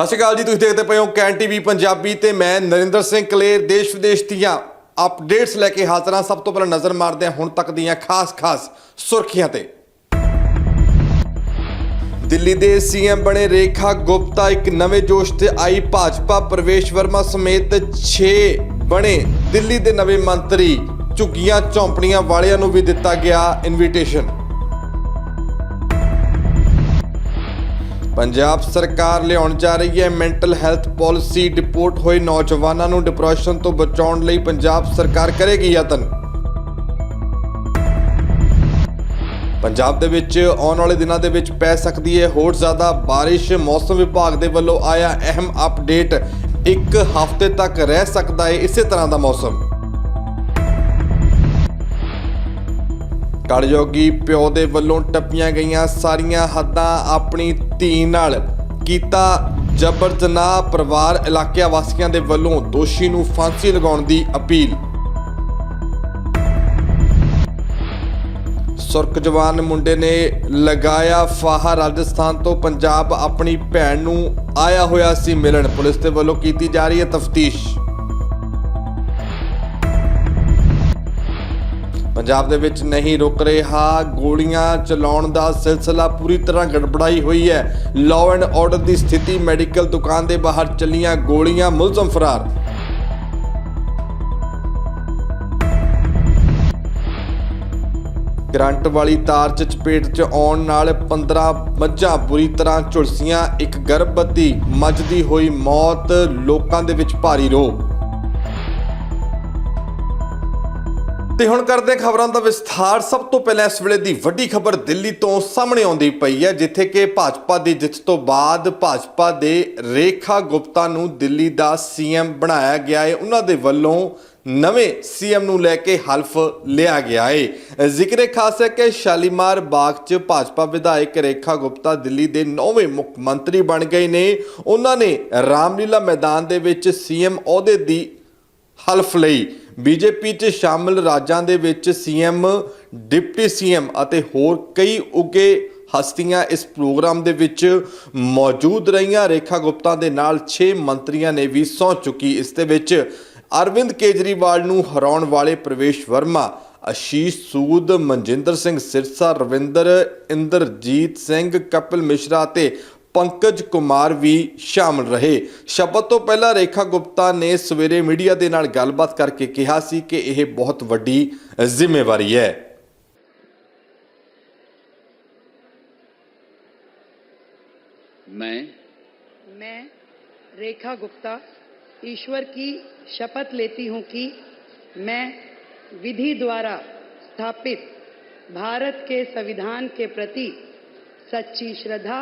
ਸਤਿ ਸ਼੍ਰੀ ਅਕਾਲ ਜੀ, ਤੁਸੀਂ ਦੇਖਦੇ ਪਏ ਹੋ ਕੈਨ ਟੀਵੀ ਪੰਜਾਬੀ ਤੇ ਮੈਂ ਨਰਿੰਦਰ ਸਿੰਘ ਕਲੇਰ, ਦੇਸ਼ ਵਿਦੇਸ਼ ਦੀਆਂ ਅਪਡੇਟਸ ਲੈ ਕੇ ਹਾਜ਼ਰ ਹਾਂ। ਸਭ ਤੋਂ ਪਹਿਲਾਂ ਨਜ਼ਰ ਮਾਰਦੇ ਹਾਂ ਹੁਣ ਤੱਕ ਦੀਆਂ ਖਾਸ-ਖਾਸ ਸੁਰਖੀਆਂ ਤੇ। ਦਿੱਲੀ ਦੇ ਸੀਐਮ ਬਣੇ ਰੇਖਾ ਗੁਪਤਾ, ਇੱਕ ਨਵੇਂ ਜੋਸ਼ ਤੇ ਆਈ ਭਾਜਪਾ, ਪ੍ਰਵੇਸ਼ ਵਰਮਾ ਸਮੇਤ 6 ਬਣੇ ਦਿੱਲੀ ਦੇ ਨਵੇਂ ਮੰਤਰੀ ਝੁੱਗੀਆਂ ਚੌਂਪੜੀਆਂ ਵਾਲਿਆਂ ਨੂੰ ਵੀ ਦਿੱਤਾ ਗਿਆ ਇਨਵੀਟੇਸ਼ਨ ਪੰਜਾਬ ਸਰਕਾਰ ਲਿਆਉਣ ਜਾ ਰਹੀ ਹੈ ਮੈਂਟਲ ਹੈਲਥ ਪਾਲਿਸੀ ਡਿਪੋਰਟ ਹੋਏ ਨੌਜਵਾਨਾਂ ਨੂੰ ਡਿਪਰੈਸ਼ਨ ਤੋਂ ਬਚਾਉਣ ਲਈ ਪੰਜਾਬ ਸਰਕਾਰ ਕਰੇਗੀ ਯਤਨ। ਪੰਜਾਬ ਦੇ ਵਿੱਚ ਆਉਣ ਵਾਲੇ ਦਿਨਾਂ ਦੇ ਵਿੱਚ ਪੈ ਸਕਦੀ ਹੈ ਹੋਰ ਜ਼ਿਆਦਾ ਬਾਰਿਸ਼। ਮੌਸਮ ਵਿਭਾਗ ਦੇ ਵੱਲੋਂ ਆਇਆ ਅਹਿਮ ਅਪਡੇਟ ਇੱਕ ਹਫ਼ਤੇ ਤੱਕ ਰਹਿ ਸਕਦਾ ਹੈ ਇਸੇ ਤਰ੍ਹਾਂ ਦਾ ਮੌਸਮ। ਕਲਯੋਗੀ ਪਿਓ ਦੇ ਵੱਲੋਂ ਟੱਪੀਆਂ ਗਈਆਂ ਸਾਰੀਆਂ ਹੱਦਾਂ ਆਪਣੀ ਧੀ ਨਾਲ ਕੀਤਾ ਜਬਰ ਜਨਾਹ ਪਰਿਵਾਰ ਇਲਾਕਿਆਂ ਵਾਸੀਆਂ ਦੇ ਵੱਲੋਂ ਦੋਸ਼ੀ ਨੂੰ ਫਾਂਸੀ ਲਗਾਉਣ ਦੀ ਅਪੀਲ। ਸੁਰਖ ਜਵਾਨ ਮੁੰਡੇ ਨੇ ਲਗਾਇਆ ਫਾਹਾ। ਰਾਜਸਥਾਨ ਤੋਂ ਪੰਜਾਬ ਆਪਣੀ ਭੈਣ ਨੂੰ ਆਇਆ ਹੋਇਆ ਸੀ ਮਿਲਣ। ਪੁਲਿਸ ਦੇ ਵੱਲੋਂ ਕੀਤੀ ਜਾ ਰਹੀ ਹੈ ਤਫਤੀਸ਼। ਪੰਜਾਬ ਦੇ ਵਿੱਚ ਨਹੀਂ ਰੁਕ ਰਿਹਾ। ਗੋਲੀਆਂ ਚਲਾਉਣ ਦਾ ਸਿਲਸਿਲਾ ਪੂਰੀ ਤਰ੍ਹਾਂ ਗੜਬੜਾਈ ਹੋਈ ਹੈ। ਲਾਅ ਐਂਡ ਆਰਡਰ ਦੀ ਸਥਿਤੀ, ਮੈਡੀਕਲ ਦੁਕਾਨ ਦੇ ਬਾਹਰ ਚੱਲੀਆਂ ਗੋਲੀਆਂ, ਮੁਲਜ਼ਮ ਫਰਾਰ। ਕਰੰਟ ਵਾਲੀ ਤਾਰ 'ਚ ਚਪੇਟ 'ਚ ਆਉਣ ਨਾਲ 15 ਮੱਝਾਂ ਬੁਰੀ ਤਰ੍ਹਾਂ ਝੁਲਸੀਆਂ, ਇੱਕ ਗਰਭਵਤੀ, ਮੱਝ ਦੀ ਹੋਈ ਮੌਤ, ਲੋਕਾਂ ਦੇ ਵਿੱਚ ਭਾਰੀ ਰੋਹ। ਤੇ ਹੁਣ ਕਰਦੇ ਖਬਰਾਂ ਦਾ ਵਿਸਥਾਰ। ਸਭ ਤੋਂ ਪਹਿਲਾਂ ਇਸ ਵੇਲੇ ਦੀ ਵੱਡੀ ਖਬਰ ਦਿੱਲੀ ਤੋਂ ਸਾਹਮਣੇ ਆਉਂਦੀ ਪਈ ਹੈ, ਜਿੱਥੇ ਕਿ ਭਾਜਪਾ ਦੀ ਜਿੱਤ ਤੋਂ ਬਾਅਦ ਭਾਜਪਾ ਦੇ ਰੇਖਾ ਗੁਪਤਾ ਨੂੰ ਦਿੱਲੀ ਦਾ ਸੀਐਮ ਬਣਾਇਆ ਗਿਆ ਹੈ ਉਹਨਾਂ ਦੇ ਵੱਲੋਂ ਨਵੇਂ ਸੀਐਮ ਨੂੰ ਲੈ ਕੇ ਹਲਫ ਲਿਆ ਗਿਆ ਏ। ਜ਼ਿਕਰ ਖਾਸ ਹੈ ਕਿ ਸ਼ਾਲੀਮਾਰ ਬਾਗ 'ਚ ਭਾਜਪਾ ਵਿਧਾਇਕ ਰੇਖਾ ਗੁਪਤਾ ਦਿੱਲੀ ਦੇ ਨੌਵੇਂ ਮੁੱਖ ਮੰਤਰੀ ਬਣ ਗਏ ਨੇ। ਉਹਨਾਂ ਨੇ ਰਾਮਲੀਲਾ ਮੈਦਾਨ ਦੇ ਵਿੱਚ ਸੀਐਮ ਅਹੁਦੇ ਦੀ ਹਲਫ ਲਈ। ਬੀਜੇਪੀ 'ਚ ਸ਼ਾਮਲ ਰਾਜਾਂ ਦੇ ਵਿੱਚ ਸੀਐਮ, ਡਿਪਟੀ ਸੀਐਮ ਅਤੇ ਹੋਰ ਕਈ ਉੱਗੇ ਹਸਤੀਆਂ ਇਸ ਪ੍ਰੋਗਰਾਮ ਦੇ ਵਿੱਚ ਮੌਜੂਦ ਰਹੀਆਂ। ਰੇਖਾ ਗੁਪਤਾ ਦੇ ਨਾਲ 6 ਮੰਤਰੀਆਂ ਨੇ ਵੀ ਸਹੁੰ ਚੁੱਕੀ। ਇਸ ਦੇ ਵਿੱਚ ਅਰਵਿੰਦ ਕੇਜਰੀਵਾਲ ਨੂੰ ਹਰਾਉਣ ਵਾਲੇ ਪ੍ਰਵੇਸ਼ ਵਰਮਾ, ਅਸ਼ੀਸ਼ ਸੂਦ, ਮਨਜਿੰਦਰ ਸਿੰਘ ਸਿਰਸਾ, ਰਵਿੰਦਰ ਇੰਦਰਜੀਤ ਸਿੰਘ, ਕਪਿਲ ਮਿਸ਼ਰਾ ਅਤੇ ਪੰਕਜ ਕੁਮਾਰ ਵੀ ਸ਼ਾਮਲ ਰਹੇ ਸ਼ਬਦ ਤੋਂ ਪਹਿਲਾਂ ਰੇਖਾ ਗੁਪਤਾ ਨੇ ਸਵੇਰੇ ਮੀਡੀਆ ਦੇ ਨਾਲ ਗੱਲਬਾਤ ਕਰਕੇ ਕਿਹਾ ਸੀ ਕਿ ਇਹ ਬਹੁਤ ਵੱਡੀ ਜ਼ਿੰਮੇਵਾਰੀ ਹੈ मैं मैं रेखा गुप्ता ईश्वर की शपथ लेती हूं कि मैं विधि द्वारा स्थापित भारत के संविधान के प्रति सच्ची श्रद्धा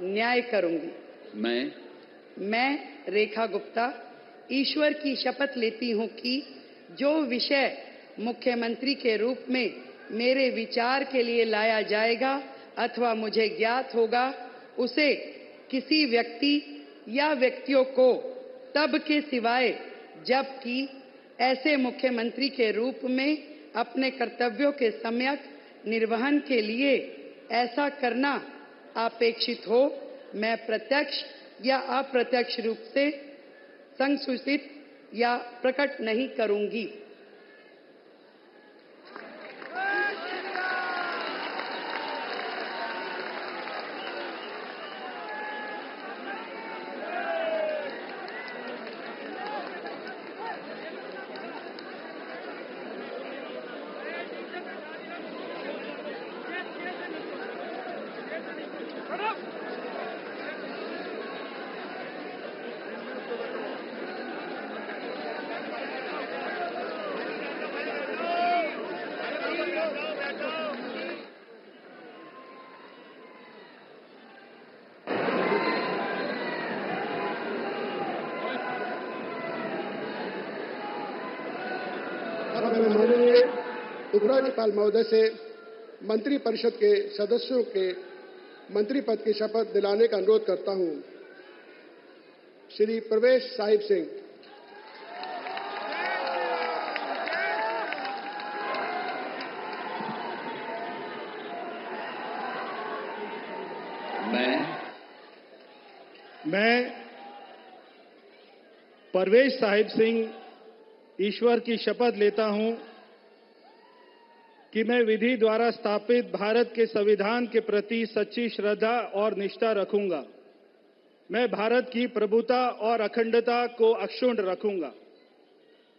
न्याय करूँगी। मैं मैं रेखा गुप्ता ईश्वर की शपथ लेती हूँ कि जो विषय मुख्यमंत्री के रूप में मेरे विचार के लिए लाया जाएगा अथवा मुझे ज्ञात होगा उसे किसी व्यक्ति या व्यक्तियों को तब के सिवाय जबकि ऐसे मुख्यमंत्री के रूप में अपने कर्तव्यों के सम्यक निर्वहन के लिए ऐसा करना अपेक्षित हो मैं प्रत्यक्ष या अप्रत्यक्ष रूप से संसूचित या प्रकट नहीं करूंगी उपराज्यपाल महोदय से मंत्री परिषद के सदस्यों के मंत्री पद की शपथ दिलाने का अनुरोध करता हूँ। श्री प्रवेश साहिब सिंह। मैं मैं परवेज साहिब सिंह ईश्वर की शपथ लेता हूँ। कि मैं विधि द्वारा स्थापित भारत के संविधान के प्रति सच्ची श्रद्धा और निष्ठा रखूँगा। मैं भारत की प्रभुता और अखंडता को अक्षुण्ण रखूँगा।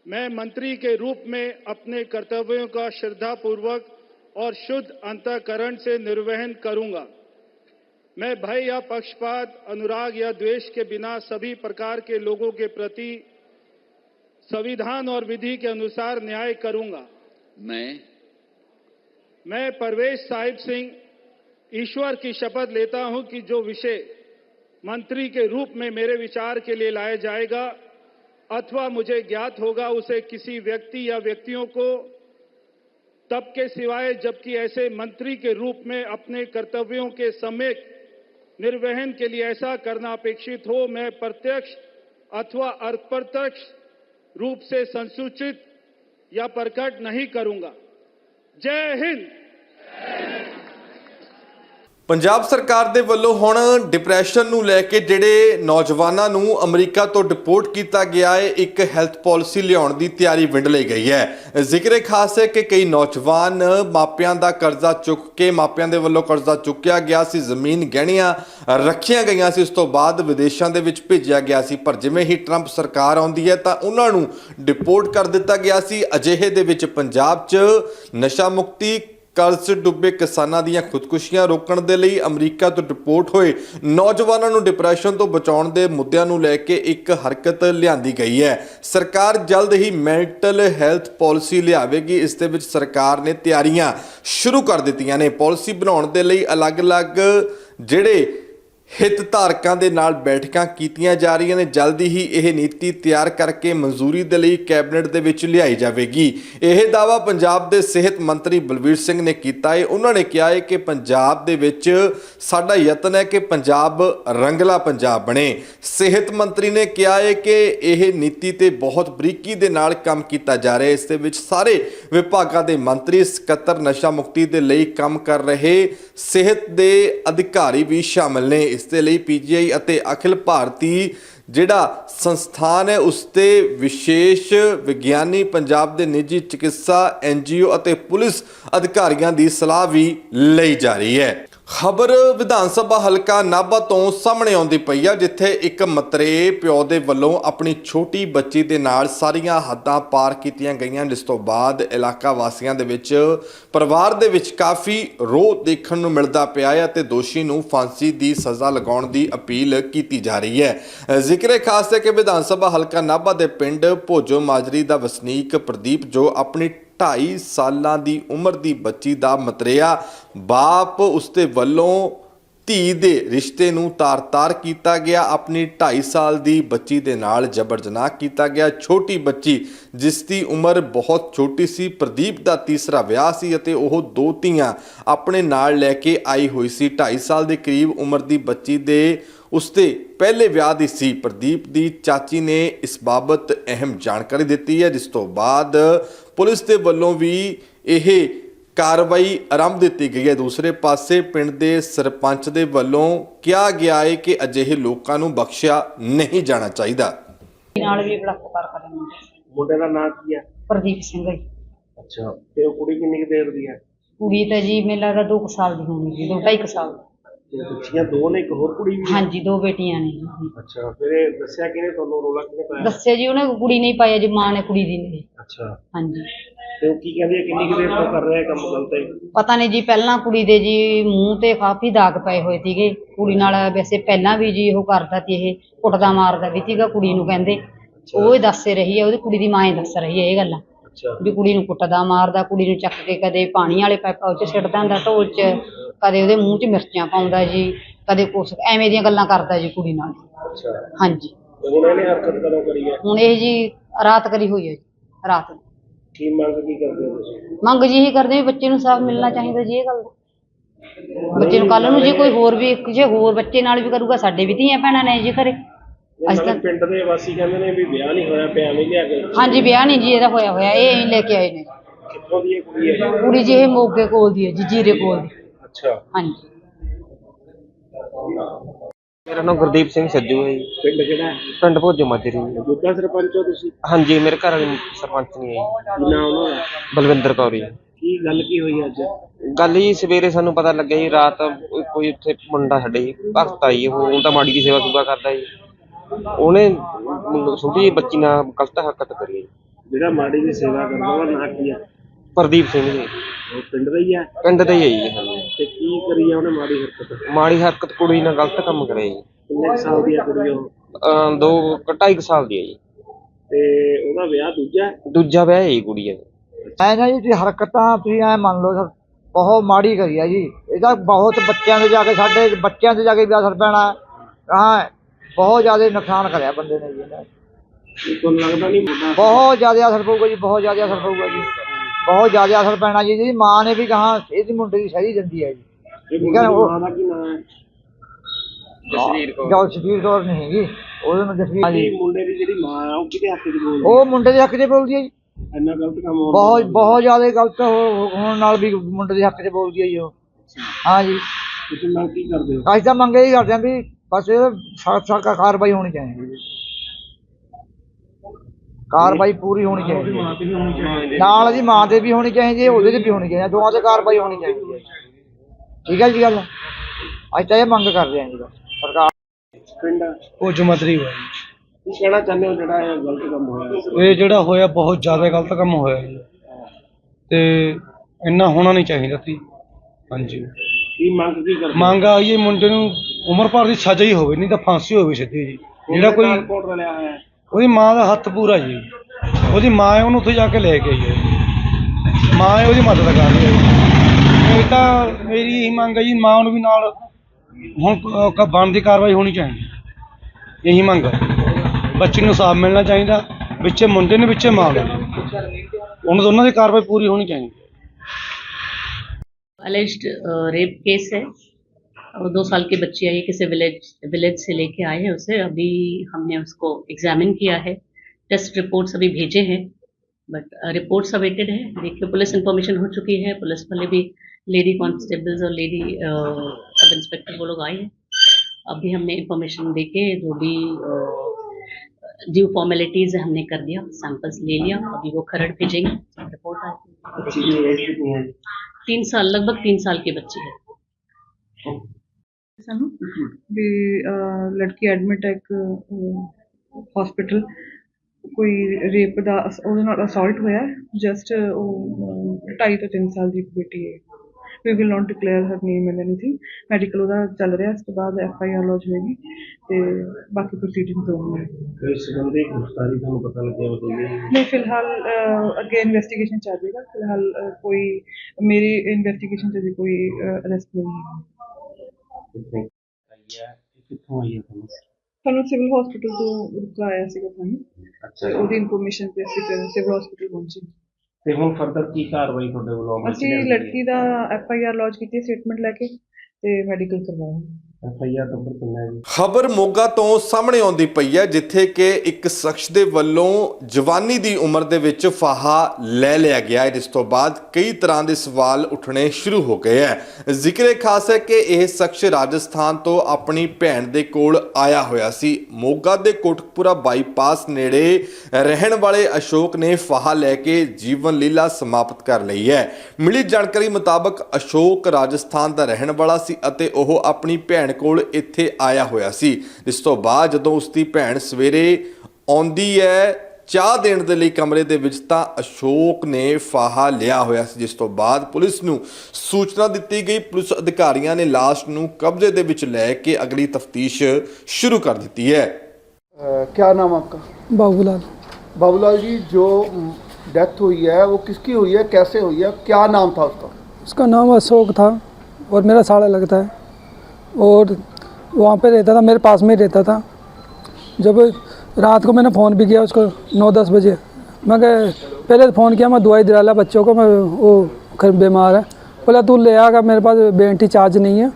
मैं मंत्री के रूप में अपने कर्तव्यों का श्रद्धापूर्वक और शुद्ध अंतकरण से निर्वहन करूँगा। मैं भय या पक्षपात, अनुराग या द्वेष के बिना सभी प्रकार के लोगों के प्रति संविधान और विधि के अनुसार न्याय करूँगा। मैं मैं परवेश साहिब सिंह ईश्वर की शपथ लेता हूँ कि जो विषय मंत्री के रूप में मेरे विचार के लिए लाया जाएगा अथवा मुझे ज्ञात होगा, उसे किसी व्यक्ति या व्यक्तियों को तब के सिवाय, जबकि ऐसे मंत्री के रूप में अपने कर्तव्यों के सम्यक निर्वहन के लिए ऐसा करना अपेक्षित हो, मैं प्रत्यक्ष अथवा अप्रत्यक्ष रूप से संसूचित या प्रकट नहीं करूँगा। जय हिंद! ਪੰਜਾਬ ਸਰਕਾਰ ਦੇ ਵੱਲੋਂ ਹੁਣ ਡਿਪਰੈਸ਼ਨ ਨੂੰ ਲੈ ਕੇ ਜਿਹੜੇ ਨੌਜਵਾਨਾਂ ਨੂੰ ਅਮਰੀਕਾ ਤੋਂ ਡਿਪੋਰਟ ਕੀਤਾ ਗਿਆ ਹੈ, ਇੱਕ ਹੈਲਥ ਪਾਲਿਸੀ ਲਿਆਉਣ ਦੀ ਤਿਆਰੀ ਵਿੰਡ ਲਈ ਗਈ ਹੈ। ਜ਼ਿਕਰ ਖਾਸ ਹੈ ਕਿ ਕਈ ਨੌਜਵਾਨ ਮਾਪਿਆਂ ਦਾ ਕਰਜ਼ਾ ਚੁੱਕ ਕੇ, ਮਾਪਿਆਂ ਦੇ ਵੱਲੋਂ ਕਰਜ਼ਾ ਚੁੱਕਿਆ ਗਿਆ ਸੀ, ਜ਼ਮੀਨ ਗਹਿਣੀਆਂ ਰੱਖੀਆਂ ਗਈਆਂ ਸੀ, ਉਸ ਤੋਂ ਬਾਅਦ ਵਿਦੇਸ਼ਾਂ ਦੇ ਵਿੱਚ ਭੇਜਿਆ ਗਿਆ ਸੀ। ਪਰ ਜਿਵੇਂ ਹੀ ਟਰੰਪ ਸਰਕਾਰ ਆਉਂਦੀ ਹੈ ਤਾਂ ਉਹਨਾਂ ਨੂੰ ਡਿਪੋਰਟ ਕਰ ਦਿੱਤਾ ਗਿਆ ਸੀ। ਅਜਿਹੇ ਦੇ ਵਿੱਚ ਪੰਜਾਬ 'ਚ ਨਸ਼ਾ ਮੁਕਤੀ ਕਰਜ਼ ਡੁੱਬੇ ਕਿਸਾਨਾਂ ਦੀਆਂ ਖੁਦਕੁਸ਼ੀਆਂ ਰੋਕਣ ਦੇ ਲਈ ਅਮਰੀਕਾ ਤੋਂ ਡਿਪੋਰਟ ਹੋਏ। ਨੌਜਵਾਨਾਂ ਨੂੰ ਡਿਪਰੈਸ਼ਨ ਤੋਂ ਬਚਾਉਣ ਦੇ ਮੁੱਦਿਆਂ ਨੂੰ ਲੈ ਕੇ ਇੱਕ ਹਰਕਤ ਲਿਆਂਦੀ ਗਈ ਹੈ। ਸਰਕਾਰ ਜਲਦ ਹੀ ਮੈਂਟਲ ਹੈਲਥ ਪਾਲਿਸੀ ਲਿਆਵੇਗੀ। ਇਸ ਦੇ ਵਿੱਚ ਸਰਕਾਰ ਨੇ ਤਿਆਰੀਆਂ ਸ਼ੁਰੂ ਕਰ ਦਿੱਤੀਆਂ ਨੇ। ਪਾਲਿਸੀ ਬਣਾਉਣ ਦੇ ਲਈ ਅਲੱਗ-ਅਲੱਗ ਜਿਹੜੇ ਹਿੱਤ ਧਾਰਕਾਂ ਦੇ ਨਾਲ ਬੈਠਕਾਂ ਕੀਤੀਆਂ ਜਾ ਰਹੀਆਂ ਨੇ। ਜਲਦੀ ਹੀ ਇਹ ਨੀਤੀ ਤਿਆਰ ਕਰਕੇ ਮਨਜ਼ੂਰੀ ਦੇ ਲਈ ਕੈਬਨਿਟ ਦੇ ਵਿੱਚ ਲਿਆਈ ਜਾਵੇਗੀ। ਇਹ ਦਾਵਾ ਪੰਜਾਬ ਦੇ ਸਿਹਤ ਮੰਤਰੀ ਬਲਵੀਰ ਸਿੰਘ ਨੇ ਕੀਤਾ ਹੈ ਉਹਨਾਂ ਨੇ ਕਿਹਾ ਹੈ ਕਿ ਪੰਜਾਬ ਦੇ ਵਿੱਚ ਸਾਡਾ ਯਤਨ ਹੈ ਕਿ ਪੰਜਾਬ ਰੰਗਲਾ ਪੰਜਾਬ ਬਣੇ। ਸਿਹਤ ਮੰਤਰੀ ਨੇ ਕਿਹਾ ਹੈ ਕਿ ਇਹ ਨੀਤੀ ਤੇ ਬਹੁਤ ਬਰੀਕੀ ਦੇ ਨਾਲ ਕੰਮ ਕੀਤਾ ਜਾ ਰਿਹਾ ਹੈ ਇਸ ਦੇ ਵਿੱਚ ਸਾਰੇ ਵਿਭਾਗਾਂ ਦੇ ਮੰਤਰੀ, ਸਕੱਤਰ, ਨਸ਼ਾ ਮੁਕਤੀ ਦੇ ਲਈ ਕੰਮ ਕਰ ਰਹੇ ਸਿਹਤ ਦੇ ਅਧਿਕਾਰੀ ਵੀ ਸ਼ਾਮਲ ਨੇ। ਇਸ ਦੇ ਲਈ ਪੀਜੀਆਈ ਅਤੇ ਅਖਿਲ ਭਾਰਤੀ ਜਿਹੜਾ ਸੰਸਥਾਨ ਹੈ, ਉਸ ਤੇ ਵਿਸ਼ੇਸ਼ ਵਿਗਿਆਨੀ ਪੰਜਾਬ ਦੇ ਨਿੱਜੀ ਚਿਕਿਤਸਾ ਐਨਜੀਓ ਅਤੇ ਪੁਲਿਸ ਅਧਿਕਾਰੀਆਂ ਦੀ ਸਲਾਹ ਵੀ ਲਈ ਜਾ ਰਹੀ ਹੈ। ਖਬਰ ਵਿਧਾਨ ਸਭਾ ਹਲਕਾ ਨਾਭਾ ਤੋਂ ਸਾਹਮਣੇ ਆਉਂਦੀ ਪਈ ਆ ਜਿੱਥੇ ਇੱਕ ਮਤਰੇ ਪਿਓ ਦੇ ਵੱਲੋਂ ਆਪਣੀ ਛੋਟੀ ਬੱਚੀ ਦੇ ਨਾਲ ਸਾਰੀਆਂ ਹੱਦਾਂ ਪਾਰ ਕੀਤੀਆਂ ਗਈਆਂ। ਜਿਸ ਤੋਂ ਬਾਅਦ ਇਲਾਕਾ ਵਾਸੀਆਂ ਦੇ ਵਿੱਚ ਪਰਿਵਾਰ ਦੇ ਵਿੱਚ ਕਾਫੀ ਰੋਹ ਦੇਖਣ ਨੂੰ ਮਿਲਦਾ ਪਿਆ ਹੈ ਅਤੇ ਦੋਸ਼ੀ ਨੂੰ ਫਾਂਸੀ ਦੀ ਸਜ਼ਾ ਲਗਾਉਣ ਦੀ ਅਪੀਲ ਕੀਤੀ ਜਾ ਰਹੀ ਹੈ। ਅ, ਜ਼ਿਕਰ ਹੈ ਖਾਸ ਹੈ ਕਿ ਵਿਧਾਨ ਸਭਾ ਹਲਕਾ ਨਾਭਾ ਦੇ ਪਿੰਡ ਭੋਜੋ ਮਾਜਰੀ ਦਾ ਵਸਨੀਕ ਪ੍ਰਦੀਪ ਜੋ ਆਪਣੀ 2.5 ਸਾਲਾਂ ਦੀ ਉਮਰ ਦੀ ਬੱਚੀ ਦਾ ਮਤਰੇਆ ਬਾਪ ਉਸਦੇ ਵੱਲੋਂ ਧੀ ਦੇ ਰਿਸ਼ਤੇ ਨੂੰ ਤਾਰ-ਤਾਰ ਕੀਤਾ ਗਿਆ। ਆਪਣੀ 2.5 ਸਾਲ ਦੀ ਬੱਚੀ ਦੇ ਨਾਲ ਜਬਰ ਜਨਾਹ ਕੀਤਾ ਗਿਆ। ਛੋਟੀ ਬੱਚੀ, ਜਿਸ ਦੀ ਉਮਰ ਬਹੁਤ ਛੋਟੀ ਸੀ, ਪ੍ਰਦੀਪ ਦਾ ਤੀਸਰਾ ਵਿਆਹ ਸੀ ਅਤੇ ਉਹ ਦੋ ਧੀਆਂ ਆਪਣੇ ਨਾਲ ਲੈ ਕੇ ਆਈ ਹੋਈ ਸੀ। 2.5 ਸਾਲ ਦੇ ਕਰੀਬ ਉਮਰ ਦੀ ਬੱਚੀ ਦੇ ਉਸਦੇ ਪਹਿਲੇ ਵਿਆਹ ਦੀ ਸੀ। ਪ੍ਰਦੀਪ ਦੀ ਚਾਚੀ ਨੇ ਇਸ ਬਾਬਤ ਅਹਿਮ ਜਾਣਕਾਰੀ ਦਿੱਤੀ ਹੈ ਜਿਸ ਤੋਂ ਬਾਅਦ ਪੁਲਿਸ ਦੇ ਵੱਲੋਂ ਵੀ ਇਹ ਕਾਰਵਾਈ ਆਰੰਭ ਦਿੱਤੀ ਗਈ ਹੈ। ਦੂਸਰੇ ਪਾਸੇ ਪਿੰਡ ਦੇ ਸਰਪੰਚ ਦੇ ਵੱਲੋਂ ਕਿਹਾ ਗਿਆ ਹੈ ਕਿ ਅਜਿਹੇ ਲੋਕਾਂ ਨੂੰ ਬਖਸ਼ਿਆ ਨਹੀਂ ਜਾਣਾ ਚਾਹੀਦਾ। ਨਾਲ ਵੀ ਬਲਾਤਕਾਰ ਕਰਨ ਨੂੰ। ਮੁੰਡੇ ਦਾ ਨਾਂ ਕੀ ਹੈ? ਪ੍ਰਦੀਪ ਸਿੰਘ ਜੀ। ਅੱਛਾ ਤੇ ਉਹ ਕੁੜੀ ਕਿੰਨੀ ਕੁ ਦੇਰ ਦੀ ਹੈ? ਕੁੜੀ ਤਾਂ ਜੀ ਲੱਗਦਾ ਦੋ ਕੁ ਸਾਲ ਦੀ ਹੋਣੀ ਜੀ ਦੋ ਢਾਈ ਕੁ ਸਾਲ ਦੀ। ਤੇ ਬੱਚੀਆਂ ਦੋ ਨੇ ਇੱਕ ਹੋਰ ਕੁੜੀ ਵੀ ਹੈ? ਹਾਂਜੀ ਦੋ ਬੇਟੀਆਂ ਨੇ। ਜੀ ਅੱਛਾ ਫਿਰ ਇਹ ਦੱਸਿਆ ਕਿਹਨੇ ਤੁਹਾਨੂੰ ਰੋਲਾ ਕਿਹਨੇ ਪਾਇਆ? ਦੱਸਿਆ ਜੀ ਉਹਨੇ ਕੁੜੀ ਨਹੀਂ ਪਾਇਆ ਜੀ ਮਾਂ ਨੇ ਕੁੜੀ ਦੀ ਨੇ ਅੱਛਾ। ਹਾਂਜੀ। ਤੇ ਉਹ ਕੀ ਕਹਿੰਦੀ ਹੈ ਕਿੰਨੀ ਕੁ ਦੇਰ ਤੋਂ ਕਰ ਰਿਹਾ ਇਹ ਕੰਮ ਗਲਤ ਹੈ ਪਤਾ ਨਹੀਂ ਜੀ ਪਹਿਲਾਂ ਕੁੜੀ ਦੇ ਜੀ ਮੂੰਹ ਤੇ ਕਾਫੀ ਦਾਗ ਪਏ ਹੋਏ ਸੀਗੇ। ਕੁੜੀ ਨਾਲ ਵੈਸੇ ਪਹਿਲਾਂ ਵੀ ਜੀ ਉਹ ਕਰਦਾ ਸੀ ਇਹ ਕੁੱਟਦਾ ਮਾਰਦਾ ਵੀ ਸੀਗਾ ਕੁੜੀ ਨੂੰ ਕਹਿੰਦੇ। ਉਹ ਹੀ ਦੱਸ ਰਹੀ ਹੈ ਉਹਦੀ ਕੁੜੀ ਦੀ ਮਾਂ ਹੀ ਦੱਸ ਰਹੀ ਹੈ ਇਹ ਗੱਲਾਂ। ਵੀ ਕੁੜੀ ਨੂੰ ਕੁੱਟਦਾ ਮਾਰਦਾ ਕੁੜੀ ਨੂੰ ਚੱਕ ਕੇ ਕਦੇ ਪਾਣੀ ਵਾਲੇ ਪਾਈਪਾਂ ਉੱਚ ਸਿੱਟਦਾ ਹੁੰਦਾ ਢੋਲ 'ਚ ਕਦੇ ਉਹਦੇ ਮੂੰਹ 'ਚ ਮਿਰਚਾਂ ਪਾਉਂਦਾ ਜੀ ਕਦੇ ਕੁਛ ਐਵੇਂ ਦੀਆਂ ਗੱਲਾਂ ਕਰਦਾ ਜੀ ਕੁੜੀ ਨਾਲ। ਅੱਛਾ। ਹਾਂਜੀ। ਤੇ ਹੁਣ ਇਹਨੇ ਹਰਕਤ ਕਦੋਂ ਕਰੀ ਹੈ? ਹੁਣ ਇਹ ਜੀ ਰਾਤ ਕਰੀ ਹੋਈ ਹੈ ਜੀ ਰਾਤ ਨੂੰ। ਕੀ ਮੰਗ ਕੀ ਕਰਦੇ ਹੋ ਤੁਸੀਂ? ਮੰਗ ਜੀ ਇਹੀ ਕਰਦੇ ਵੀ ਬੱਚੇ ਨੂੰ ਸਾਫ਼ ਮਿਲਣਾ ਚਾਹੀਦਾ ਜੀ ਇਹ ਗੱਲ ਦਾ। ਬੱਚੇ ਨੂੰ ਕੱਲ ਨੂੰ ਜੇ ਕੋਈ ਹੋਰ ਵੀ ਜੇ ਹੋਰ ਬੱਚੇ ਨਾਲ ਵੀ ਕਰੂਗਾ ਸਾਡੇ ਵੀ ਧੀਆਂ ਭੈਣਾਂ ਨੇ ਜੀ ਘਰੇ। ਅਸੀਂ ਤਾਂ ਮਤਲਬ ਪਿੰਡ ਦੇ ਵਾਸੀ ਕਹਿੰਦੇ ਨੇ ਵੀ ਵਿਆਹ ਨਹੀਂ ਹੋਇਆ ਪਿਆ ਐਵੇਂ ਲਿਆ ਕੇ ਹਾਂਜੀ ਵਿਆਹ ਨਹੀਂ ਜੀ ਇਹਦਾ ਹੋਇਆ ਹੋਇਆ ਇਹ ਲੈ ਕੇ ਆਏ ਨੇ। ਕਿੱਥੋਂ ਦੀ ਇਹ ਕੁੜੀ ਹੈ ਕੁੜੀ ਜੀ ਇਹ ਮੋਗੇ ਕੋਲ ਦੀ ਹੈ ਜੀ ਜੀਰੇ ਕੋਲ ਦੀ। ਅੱਛਾ। ਹਾਂਜੀ। ਮੇਰਾ ਨਾਮ ਗੁਰਦੀਪ ਸਿੰਘ ਸੱਜੂ ਹੈ ਜੀ। ਪਿੰਡ ਕਿਹੜਾ ਹੈ? ਪਿੰਡ ਭੋਜੋ ਮਾਜਰੀ। ਜੀ ਮੌਜੂਦਾ ਸਰਪੰਚ ਹੋ ਤੁਸੀਂ? ਹਾਂਜੀ ਮੇਰੇ ਘਰ ਵਾਲੀ ਸਰਪੰਚ ਨਹੀਂ ਹੈ ਜੀ। ਕੀ ਨਾਮ ਬਲਵਿੰਦਰ ਕੌਰ ਜੀ। ਕੀ ਗੱਲ ਕੀ ਹੋਈ ਅੱਜ? ਗੱਲ ਜੀ ਸਵੇਰੇ ਸਾਨੂੰ ਪਤਾ ਲੱਗਿਆ ਜੀ ਰਾਤ ਕੋਈ- ਕੋਈ ਉੱਥੇ ਮੁੰਡਾ ਸਾਡੇ ਜੀ ਭਗਤ ਆਈ ਉਹ ਉਹ ਤਾਂ ਮਾੜੀ ਦੀ ਸੇਵਾ ਸੁਭਾ ਕਰਦਾ ਜੀ। ਉਹਨੇ ਛੋਟੀ ਜਿਹੀ ਬੱਚੀ ਨਾਲ ਗਲਤ ਹਰਕਤ ਕਰੀ ਜਿਹੜਾ ਮਾੜੀ ਦੀ ਸੇਵਾ ਕਰਦਾ ਉਹਦਾ ਨਾਂ ਕੀ ਹੈ ਪ੍ਰਦੀਪ ਸਿੰਘ ਜੀ। ਉਹ ਪਿੰਡ ਦਾ ਹੀ ਹੈ ਪਿੰਡ ਦੇ ਹੀ ਹੈ ਜੀ। ਹਾਂਜੀ। ਤੇ ਕੀ ਕਰੀ ਆ ਉਹਨੇ ਮਾੜੀ ਹਰਕਤ? ਮਾੜੀ ਹਰਕਤ ਕੁੜੀ ਨਾਲ ਗਲਤ ਕੰਮ ਕਰਿਆ ਜੀ। ਕਿੰਨੇ ਕੁ ਸਾਲ ਦੀ ਆ ਕੁੜੀ ਉਹ? ਅਹ ਦੋ ਕੁ ਢਾਈ ਕੁ ਸਾਲ ਦੀ ਹੈ ਜੀ। ਤੇ ਉਹਦਾ ਵਿਆਹ ਦੂਜਾ? ਹੈ? ਦੂਜਾ ਵਿਆਹ ਹੈ ਜੀ ਕੁੜੀ ਦਾ। ਐ ਨਾ ਜੀ ਤੁਸੀਂ ਹਰਕਤਾਂ ਤੁਸੀਂ ਐ ਮੰਨ ਲਓ ਸਰ ਬਹੁਤ ਮਾੜੀ ਕਰੀ ਆ ਜੀ। ਇਹਦਾ ਬਹੁਤ ਬੱਚਿਆਂ ਦੇ ਜਾ ਕੇ ਸਾਡੇ ਬੱਚਿਆਂ ਦੇ ਜਾ ਕੇ ਵੀ ਅਸਰ ਪੈਣਾ। ਹਾਂ ਬਹੁਤ ਜ਼ਿਆਦਾ ਨੁਕਸਾਨ ਕਰਿਆ ਬੰਦੇ ਨੇ ਜੀ ਇਹਦਾ ਕੀ ਤੁਹਾਨੂੰ ਲੱਗਦਾ ਨਹੀਂ ਮੁੰਡਾ ਬਹੁਤ ਜ਼ਿਆਦਾ ਅਸਰ ਪਊਗਾ ਜੀ ਬਹੁਤ ਜ਼ਿਆਦਾ ਅਸਰ ਪਊਗਾ ਜੀ। ਬਹੁਤ ਜ਼ਿਆਦਾ ਅਸਰ ਪੈਣਾ ਜੀ ਜਿਹਦੀ ਮਾਂ ਨੇ ਵੀ ਕਹਾ ਇਹਦੀ ਮੁੰਡੇ ਦੀ ਸਹੀ ਦਿੰਦੀ ਹੈ ਜੀ। ਇਹ ਠੀਕ ਹੈ ਨਾ, ਮੁੰਡੇ ਦੀ ਉਹ- ਮਾਂ ਦਾ ਕੀ ਨਾਮ ਹੈ? ਜਸਵੀਰ ਕੌਰ। ਜਸਵੀਰ ਕੌਰ ਨਹੀਂ ਹੈਗੀ ਉਹਦੇ ਨਾਲ ਜਸਵੀਰ ਮੁੰਡੇ ਦੀ ਜਿਹੜੀ ਮਾਂ ਆ ਉਹ ਕਿਹਦੇ ਹੱਥ 'ਚ ਬੋਲਦੀ ਉਹ ਮੁੰਡੇ ਦੇ ਹੱਕ 'ਚ ਬੋਲਦੀ ਹੈ ਜੀ। ਇੰਨਾ ਗਲਤ ਕੰਮ ਹੋ ਬਹੁਤ ਬਹੁਤ ਜ਼ਿਆਦਾ ਗਲਤ ਹੋ- ਹੋਣ ਨਾਲ ਵੀ ਮੁੰਡੇ ਦੇ ਹੱਕ 'ਚ ਬੋਲਦੀ ਹੈ ਜੀ ਉਹ। ਹਾਂ ਜੀ। ਤੁਸੀਂ ਮੰਗ ਕੀ ਕਰਦੇ ਹੋ? ਅਸੀਂ ਤਾਂ ਮੰਗੇ ਹੀ ਕਰਦੇ ਹਾਂ ਵੀ ਬਸ ਇਹ ਸਖਤ ਸਖਤ ਕਾਰਵਾਈ ਹੋਣੀ ਚਾਹੀਦੀ ਹੈ। ਕਾਰਵਾਈ ਪੂਰੀ ਹੋਣੀ ਚਾਹੀਦੀ ਹੈ। ਨਾਲ ਦੀ ਮਾਂ ਤੇ ਵੀ ਹੋਣੀ ਚਾਹੀਦੀ ਹੈ ਉਹਦੇ ਤੇ ਵੀ ਹੋਣੀ ਚਾਹੀਦੀ ਹੈ। ਦੋਵਾਂ ਤੇ ਕਾਰਵਾਈ ਹੋਣੀ ਚਾਹੀਦੀ ਹੈ। ਠੀਕ ਹੈ ਜੀ ਗੱਲ? ਅਸੀਂ ਤਾਂ ਇਹ ਮੰਗ ਕਰਦੇ ਹਾਂ ਜੀ ਸਰਕਾਰ ਪਿੰਡ ਉਹ ਜਮਦਰੀ ਹੋਇਆ ਕੀ ਕਹਿਣਾ ਚਾਹੁੰਦੇ ਹੋ ਜਿਹੜਾ ਇਹ ਗਲਤ ਕੰਮ ਹੋਇਆ? ਇਹ ਜਿਹੜਾ ਹੋਇਆ ਬਹੁਤ ਜ਼ਿਆਦਾ ਗਲਤ ਕੰਮ ਹੋਇਆ ਜੀ। ਤੇ ਇੰਨਾ ਹੋਣਾ ਨਹੀਂ ਚਾਹੀਦਾ ਸੀ। ਹਾਂਜੀ। ਕੀ ਮੰਗ ਕੀ ਕਰਦੇ? ਮੰਗ ਮੁੰਡੇ ਨੂੰ ਉਮਰ ਭਰ ਦੀ ਸਜ਼ਾ ਹੀ ਹੋਵੇ ਨਹੀਂ ਤਾਂ ਫਾਂਸੀ ਹੋਵੇ ਸਿੱਧੀ ਜੀ। ਜਿਹੜਾ ਕੋਈ ਕੋਟ ਰਲਿਆ ਹੋਇਆ ਹੈ। ਉਹਦੀ ਮਾਂ ਦਾ ਹੱਥ ਪੂਰਾ ਜੀ। ਉਹਦੀ ਮਾਂ ਹੈ ਉਹਨੂੰ ਉੱਥੇ ਜਾ ਕੇ ਲੈ ਕੇ ਆਈ ਹੈ। ਮਾਂ ਹੈ ਉਹਦੀ ਮਦਦ ਕਰ ਰਹੀ ਹੈ ਇਹ ਤਾਂ ਮੇਰੀ ਇਹੀ ਮੰਗ ਹੈ ਜੀ ਮਾਂ ਨੂੰ ਵੀ ਨਾਲ ਹੁਣ ਅਹ, ਕ- ਬਣਦੀ ਕਾਰਵਾਈ ਹੋਣੀ ਚਾਹੀਦੀ। ਹੈ। ਇਹੀ ਮੰਗ ਹੈ। ਬੱਚੇ ਨੂੰ ਸਾਫ਼ ਮਿਲਣਾ ਚਾਹੀਦਾ ਵਿੱਚੇ ਮੁੰਡੇ ਨੂੰ ਵਿੱਚੇ ਮਾਂ ਨੂੰ। ਉਹਨਾਂ ਦੋਨਾਂ ਦੀ ਕਾਰਵਾਈ ਪੂਰੀ ਹੋਣੀ ਚਾਹੀਦੀ। अलेज्ड रेप केस है। और दो साल की बच्ची आई है किसी विलेज विलेज से लेके आए हैं उसे। अभी हमने उसको एग्जामिन किया है। टेस्ट रिपोर्ट्स अभी भेजे हैं बट रिपोर्ट्स अवेटेड है। देखिए, पुलिस इंफॉर्मेशन हो चुकी है। पुलिस वाले भी लेडी कॉन्स्टेबल्स और लेडी सब इंस्पेक्टर वो लोग आए हैं। अभी हमने इंफॉर्मेशन दे के जो भी ड्यू फॉर्मेलिटीज हमने कर दिया। सैंपल्स ले लिया। अभी वो खरड़ भेजेंगे। रिपोर्ट कितनी है? तीन साल लगभग तीन साल की बच्ची है ਸਾਨੂੰ ਵੀ ਅਹ, ਲੜਕੀ ਐਡਮਿਟ ਹੈ ਇੱਕ ਹਸਪੀਟਲ ਕੋਈ ਰੇਪ ਦਾ ਅਸ- ਉਹਦੇ ਨਾਲ ਅਸੌਲਟ ਹੋਇਆ ਜਸਟ ਉਹ 2.5 ਤੋਂ 3 ਸਾਲ ਦੀ ਇੱਕ ਬੇਟੀ ਹੈ we will not declare her name and anything medical ਉਹਦਾ ਚੱਲ ਰਿਹਾ ਇਸ ਤੋਂ ਬਾਅਦ ਐਫ ਆਈ ਆਰ ਲੌਜ ਹੋਏਗੀ ਤੇ ਬਾਕੀ ਪ੍ਰੋਸੀਡਿੰਗਸ ਹੋਣਗੇ ਕੋਈ ਸੰਬੰਧੀ ਗ੍ਰਿਫਤਾਰੀ ਤੁਹਾਨੂੰ ਪਤਾ ਲੱਗਿਆ ਬਤੋਲੀ ਨਹੀਂ? ਫਿਲਹਾਲ ਅੱਗੇ ਇਨਵੈਸਟੀਗੇਸ਼ਨ ਚੱਲ ਰਹੇਗਾ। ਫਿਲਹਾਲ ਅਹ, ਕੋਈ ਮੇਰੀ ਇਨਵੈਸਟੀਗੇਸ਼ਨ ਅਜੇ ਕੋਈ ਅਰੈਸਟ ਨਹੀਂ ਹੈ ਕਿੱਥੋਂ ਆਈ ਹੈ ਤੁਹਾਨੂੰ? ਸਾਨੂੰ ਸਿਵਲ ਹਸਪੀਟਲ ਤੋਂ ਰੁਕਾ ਆਇਆ ਸੀਗਾ ਸਾਨੂੰ। ਤੇ ਉਹਦੀ ਇਨਫੋਰਮੇਸ਼ਨ ਤੇ ਅਸੀਂ ਸਿਵਲ ਹਸਪੀਟਲ ਪਹੁੰਚੇ। ਤੇ ਹੁਣ ਫਰਦਰ ਕੀ ਕਾਰਵਾਈ ਤੁਹਾਡੇ ਵੱਲੋਂ ਅਸੀਂ ਲੜਕੀ ਦਾ ਐਫ ਆਈ ਆਰ ਲੌਜ ਕੀਤੀ ਸਟੇਟਮੈਂਟ ਲੈ ਕੇ ਤੇ ਮੈਡੀਕਲ ਕਰਵਾਇਆ। ਐਫ ਨੰਬਰ ਕਿੰਨਾ ਹੈ ਜੀ? ਖਬਰ ਮੋਗਾ ਤੋਂ ਸਾਹਮਣੇ ਆਉਂਦੀ ਪਈ ਹੈ, ਜਿੱਥੇ ਕਿ ਇੱਕ ਸ਼ਖਸ ਦੇ ਵੱਲੋਂ ਜਵਾਨੀ ਦੀ ਉਮਰ ਦੇ ਵਿੱਚ ਫਾਹਾ ਲੈ ਲਿਆ ਗਿਆ ਹੈ। ਜਿਸ ਤੋਂ ਬਾਅਦ ਕਈ ਤਰ੍ਹਾਂ ਦੇ ਸਵਾਲ ਉੱਠਣੇ ਸ਼ੁਰੂ ਹੋ ਗਏ ਹੈ। ਜ਼ਿਕਰੇ ਖਾਸ ਹੈ ਕਿ ਇਹ ਸ਼ਖਸ ਰਾਜਸਥਾਨ ਤੋਂ ਆਪਣੀ ਭੈਣ ਦੇ ਕੋਲ ਆਇਆ ਹੋਇਆ ਸੀ। ਮੋਗਾ ਦੇ ਕੋਟਕਪੂਰਾ ਬਾਈਪਾਸ ਨੇੜੇ ਰਹਿਣ ਵਾਲੇ ਅਸ਼ੋਕ ਨੇ ਫਾਹਾ ਲੈ ਕੇ ਜੀਵਨ ਲੀਲਾ ਸਮਾਪਤ ਕਰ ਲਈ ਹੈ। ਮਿਲੀ ਜਾਣਕਾਰੀ ਮੁਤਾਬਕ ਅਸ਼ੋਕ ਰਾਜਸਥਾਨ ਦਾ ਰਹਿਣ ਵਾਲਾ ਸੀ ਅਤੇ ਉਹ ਆਪਣੀ ਭੈਣ ਕੋਲ ਇੱਥੇ ਆਇਆ ਹੋਇਆ ਸੀ ਜਿਸ ਤੋਂ ਬਾਅਦ ਜਦੋਂ ਉਸ ਦੀ ਭੈਣ ਸਵੇਰੇ ਆਉਂਦੀ ਹੈ ਚਾਹ ਦੇਣ ਦੇ ਲਈ ਕਮਰੇ ਦੇ ਵਿੱਚ ਤਾਂ ਅਸ਼ੋਕ ਨੇ ਫਾਹਾ ਲਿਆ ਹੋਇਆ ਸੀ ਜਿਸ ਤੋਂ ਬਾਅਦ ਪੁਲਿਸ ਨੂੰ ਸੂਚਨਾ ਦਿੱਤੀ ਗਈ ਪੁਲਿਸ ਅਧਿਕਾਰੀਆਂ ਨੇ ਲਾਸ਼ ਨੂੰ ਕਬਜ਼ੇ ਦੇ ਵਿੱਚ ਲੈ ਕੇ ਅਗਲੀ ਤਫਤੀਸ਼ ਸ਼ੁਰੂ ਕਰ ਦਿੱਤੀ ਹੈ क्या नाम आपका ਬਾਬੂਲਾਲ बाबूलाल जी जो डेथ हुई है वो किसकी हुई है कैसे हुई है क्या नाम था उसका उसका नाम अशोक था और मेरा साला लगता है और वहाँ पे रहता था, मेरे पास में ही रहता था। जब रात को मैंने फ़ोन भी किया उसको नौ दस बजे, मैं कहा, पहले तो फ़ोन किया, मैं दवाई दिला बच्चों को, मैं वो बीमार है। बोला, तू ले आगा मेरे पास बेंटी चार्ज नहीं है,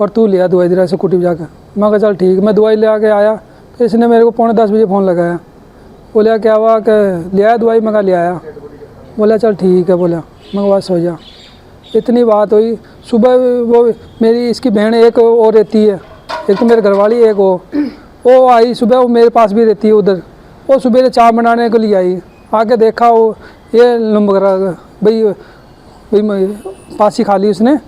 और तू ले आ दवाई दिला स्कूटी पे जाकर मैं कहा, चल ठीक मैं दवाई ले आके आया तो इसने मेरे को पौने दस बजे फ़ोन लगाया। बोला, क्या हुआ? कि ले आया दवाई? मैं कहा, ले आया। बोला, चल ठीक है। बोला, मैं बस हो जा। इतनी बात हुई। सुबह वो मेरी इसकी बहन एक और रहती है, एक तो मेरे घरवाली एक वो। वो आई, सुबह वो मेरे पास भी रहती है उधर। वो सुबह चाय बनाने के लिए आई। आके देखा वो, ये लुम्बरा भाई भाई पासी खा ली उसने।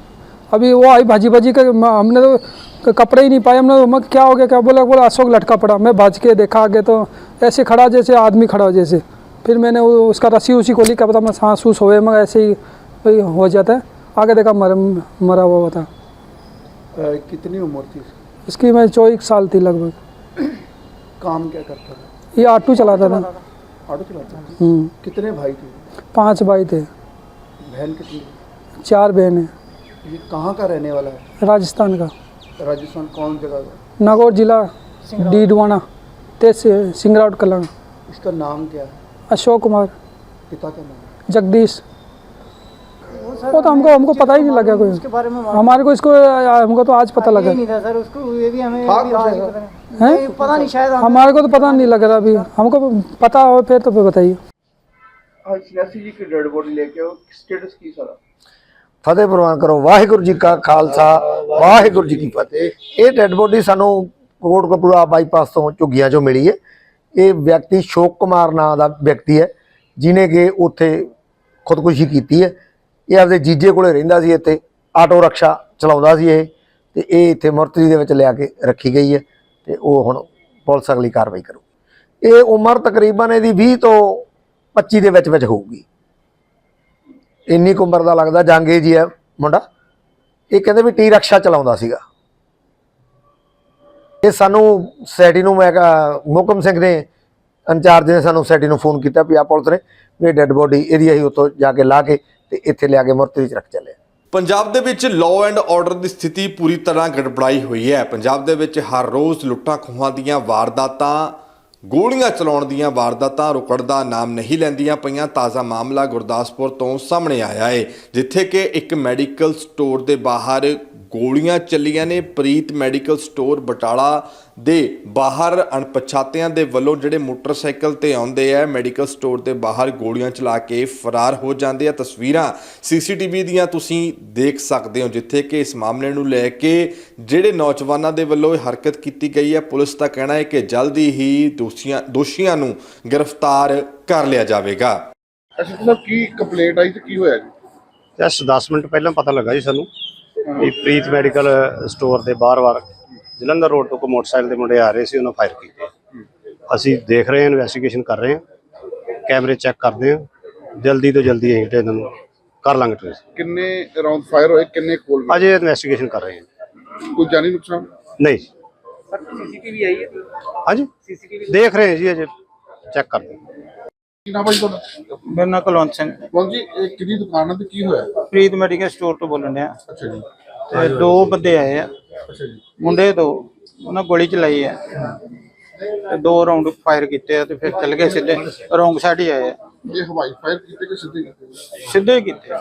अभी वो आई भाजी भाजी कर हमने तो कपड़े ही नहीं पाए। हमने तो क्या हो गया, क्या बोला? बोला, अशोक लटका पड़ा। मैं भाज के देखा आगे तो ऐसे खड़ा जैसे, आदमी खड़ा हो जैसे। फिर मैंने उसका रस्सी उसी को ली क्या पता मैं सांस सूस होए मैं ऐसे ही हो जाता है। आगे देखा मर मरा हुआ था। कितनी उम्र थी इसकी मैं चौबीस साल थी लगभग। काम क्या करता था? ये ऑटो चलाता था। ऑटो चलाता था? हम्म, कितने भाई थे? पाँच भाई थे। बहन कितनी चार बहन है। ये कहाँ का रहने वाला है? राजस्थान का। राजस्थान कौन जगह का? नागौर जिला डीडवाना। तेज सिंगराउट कलंग इसका नाम क्या है? अशोक कुमार। पिता का नाम? जगदीश। वो तो हमको हमको पता ही नहीं लगा कोई उसके बारे में हमारे को इसको हमको तो आज पता लगा नहीं था सर उसको ये भी हमें था अभी कुछ आज ही ऐसा? पता नहीं हैं नहीं, पता नहीं शायद हम हमारे को तो पता नहीं लग रहा अभी हमको पता हो फिर तो फिर बताइए आज सियासी जी की डेड बॉडी लेके आओ स्टेटस की सारा ਫਤਿਹ ਪ੍ਰਵਾਨ ਕਰੋ ਵਾਹਿਗੁਰੂ ਜੀ ਕਾ ਖਾਲਸਾ ਵਾਹਿਗੁਰੂ ਜੀ ਕੀ ਫਤਿਹ ਇਹ ਡੈੱਡ ਬੋਡੀ ਸਾਨੂੰ ਕੋਟਕਪੂਰਾ ਬਾਈਪਾਸ ਤੋਂ ਝੁੱਗੀਆਂ ਚੋਂ ਮਿਲੀ ਹੈ ਇਹ ਵਿਅਕਤੀ ਸ਼ੋਕ ਕੁਮਾਰ ਨਾਂ ਦਾ ਵਿਅਕਤੀ ਹੈ ਜਿਨੇ ਕਿ ਉੱਥੇ ਖੁਦਕੁਸ਼ੀ ਕੀਤੀ ਹੈ ਇਹ ਆਪਦੇ ਜੀਜੇ ਕੋਲੇ ਰਹਿੰਦਾ ਸੀ ਇੱਥੇ, ਆਟੋ ਰਕਸ਼ਾ ਚਲਾਉਂਦਾ ਸੀ ਇਹ, ਤੇ ਇਹ ਇੱਥੇ ਮੁਰਤਰੀ ਦੇ ਵਿੱਚ ਲਿਆ ਕੇ ਰੱਖੀ ਗਈ ਹੈ, ਤੇ ਉਹ ਹੁਣ ਪੁਲਿਸ ਅਗਲੀ ਕਾਰਵਾਈ ਕਰੂ ਇਹ ਉਮਰ ਤਕਰੀਬਨ ਇਹਦੀ 20 ਤੋਂ 25 ਦੇ ਵਿੱਚ ਵਿੱਚ ਹੋਊਗੀ। ਇੰਨੀ ਕੁ ਉਮਰ ਦਾ ਲੱਗਦਾ, ਜੰਗ ਏਜ ਹੀ ਹੈ, ਮੁੰਡਾ। ਇਹ ਕਹਿੰਦੇ ਵੀ ਟੀ ਰਕਸ਼ਾ ਚਲਾਉਂਦਾ ਸੀਗਾ। ਇਹ ਸਾਨੂੰ ਸੈਟੀ ਨੂੰ ਮੈਂ ਕਿਹਾ, ਮੁਕਮ ਸਿੰਘ ਨੇ ਇੰਚਾਰਜ ਨੇ ਸਾਨੂੰ ਸੈਟੀ ਨੂੰ ਫੋਨ ਕੀਤਾ ਵੀ ਆ ਪੁਲਿਸ ਨੇ ਵੀ ਡੈੱਡ ਬੋਡੀ ਇਹਦੀ ਅਸੀਂ ਉੱਥੋਂ ਜਾ ਕੇ ਲਾ ਕੇ ਤੇ ਇੱਥੇ ਲਿਆ ਕੇ ਮੁਰਤਰੀ 'ਚ ਰੱਖ ਚੱਲੇ ਪੰਜਾਬ ਦੇ ਵਿੱਚ ਲਾਅ ਐਂਡ ਆਰਡਰ ਦੀ ਸਥਿਤੀ ਪੂਰੀ ਤਰ੍ਹਾਂ ਗੜਬੜਾਈ ਹੋਈ ਹੈ। ਪੰਜਾਬ ਦੇ ਵਿੱਚ ਹਰ ਰੋਜ਼ ਲੁੱਟਾਂ ਖੋਹਾਂ ਦੀਆਂ ਵਾਰਦਾਤਾਂ, ਗੋਲੀਆਂ ਚਲਾਉਣ ਦੀਆਂ ਵਾਰਦਾਤਾਂ ਰੁਕਣ ਦਾ ਨਾਮ ਨਹੀਂ ਲੈਂਦੀਆਂ ਪਈਆਂ। ਤਾਜ਼ਾ ਮਾਮਲਾ ਗੁਰਦਾਸਪੁਰ ਤੋਂ ਸਾਹਮਣੇ ਆਇਆ ਹੈ ਜਿੱਥੇ ਕਿ ਇੱਕ ਮੈਡੀਕਲ ਸਟੋਰ ਦੇ ਬਾਹਰ ਗੋਲੀਆਂ ਚੱਲੀਆਂ ਨੇ। ਪ੍ਰੀਤ ਮੈਡੀਕਲ ਸਟੋਰ ਬਟਾਲਾ ਦੇ ਬਾਹਰ ਅਣਪਛਾਤਿਆਂ ਦੇ ਵੱਲੋਂ ਜਿਹੜੇ ਮੋਟਰਸਾਈਕਲ ਤੇ ਆਉਂਦੇ ਆ ਮੈਡੀਕਲ ਸਟੋਰ ਦੇ ਬਾਹਰ ਗੋਲੀਆਂ ਚਲਾ ਕੇ ਫਰਾਰ ਹੋ ਜਾਂਦੇ ਆ। ਤਸਵੀਰਾਂ ਸੀਸੀਟੀਵੀ ਦੀਆਂ ਤੁਸੀਂ ਦੇਖ ਸਕਦੇ ਹੋ ਜਿੱਥੇ ਕਿ ਇਸ ਮਾਮਲੇ ਨੂੰ ਲੈ ਕੇ ਜਿਹੜੇ ਨੌਜਵਾਨਾਂ ਦੇ ਵੱਲੋਂ ਇਹ ਹਰਕਤ ਕੀਤੀ ਗਈ ਹੈ ਪੁਲਿਸ ਦਾ ਕਹਿਣਾ ਹੈ ਕਿ ਜਲਦੀ ਹੀ ਦੋਸ਼ੀਆਂ ਦੋਸ਼ੀਆਂ ਨੂੰ ਗ੍ਰਿਫਤਾਰ ਕਰ ਲਿਆ ਜਾਵੇਗਾ। ਅੱਛਾ ਸਾਹਿਬ ਕੀ ਕੰਪਲੇਂਟ ਆਈ ਤੇ ਕੀ ਹੋਇਆ ਜੀ? ਜਸਟ 10 ਮਿੰਟ ਪਹਿਲਾਂ ਪਤਾ ਲੱਗਾ ਜੀ ਸਾਨੂੰ ਵੀ ਪ੍ਰੀਤ ਮੈਡੀਕਲ ਸਟੋਰ ਦੇ ਬਾਹਰ-ਬਾਹਰ ਜਲੰਧਰ ਰੋਡ ਤੋਂ ਕੋ ਮੋਟਰਸਾਈਕਲ ਦੇ ਮੁੰਡੇ ਆ ਰਹੇ ਸੀ ਉਹਨਾਂ ਫਾਇਰ ਕੀਤੇ। ਅਸੀਂ ਦੇਖ ਰਹੇ ਹਾਂ ਇਨਵੈਸਟੀਗੇਸ਼ਨ ਕਰ ਰਹੇ ਹਾਂ ਕੈਮਰੇ ਚੈੱਕ ਕਰਦੇ ਹਾਂ ਜਲਦੀ ਤੋਂ ਜਲਦੀ ਅਸੀਂ ਇਹਨਾਂ ਨੂੰ ਕਰ ਲਾਂਗੇ ਟ੍ਰੇਸ ਕਿੰਨੇ ਰਾਉਂਡ ਫਾਇਰ ਹੋਏ ਕਿੰਨੇ ਕੋਲ ਅਜੇ ਇਨਵੈਸਟੀਗੇਸ਼ਨ ਕਰ ਰਹੇ ਹਾਂ। ਕੋਈ ਜਾਨੀ ਨੁਕਸਾਨ? ਨਹੀਂ ਸੀਸੀਟੀਵੀ ਆਈ ਹੈ? ਹਾਂਜੀ। ਦੇਖ ਰਹੇ ਹਾਂ ਜੀ ਅਜੇ ਚੈੱਕ ਕਰਦੇ ਹਾਂ। ਕੀ ਨਾਮ ਹੈ ਜੀ ਤੁਹਾਡਾ? ਮੇਰਾ ਨਾਮ ਕੁਲਵੰਤ ਸਿੰਘ। ਬੋਲ ਜੀ ਇਹ ਕਿਹਦੀ ਦੁਕਾਨ ਹੈ ਤੇ ਕੀ ਹੋਇਆ? ਪ੍ਰੀਤ ਮੈਡੀਕਲ ਸਟੋਰ ਤੋਂ ਬੋਲਣ ਡਿਆ। ਅੱਛਾ ਜੀ। ਤੇ ਦੋ ਬੰਦੇ ਆਏ ਆ। ਮੁੰਡੇ ਦੋ ਉਹਨਾਂ ਗੋਲੀ ਚਲਾਈ ਆ ਤੇ ਦੋ ਰਾਉਂਡ ਫਾਇਰ ਕੀਤੇ ਆ ਤੇ ਫਿਰ ਚੱਲ ਗਏ ਸਿੱਧੇ ਰੋਂਗ ਸਾਈਡ ਹੀ ਆਏ ਆ। ਇਹ ਹਵਾਈ ਫਾਇਰ ਕੀਤੇ ਕਿ ਸਿੱਧੇ ਕੀਤੇ? ਸਿੱਧੇ ਹੀ ਕੀਤੇ। ਆ।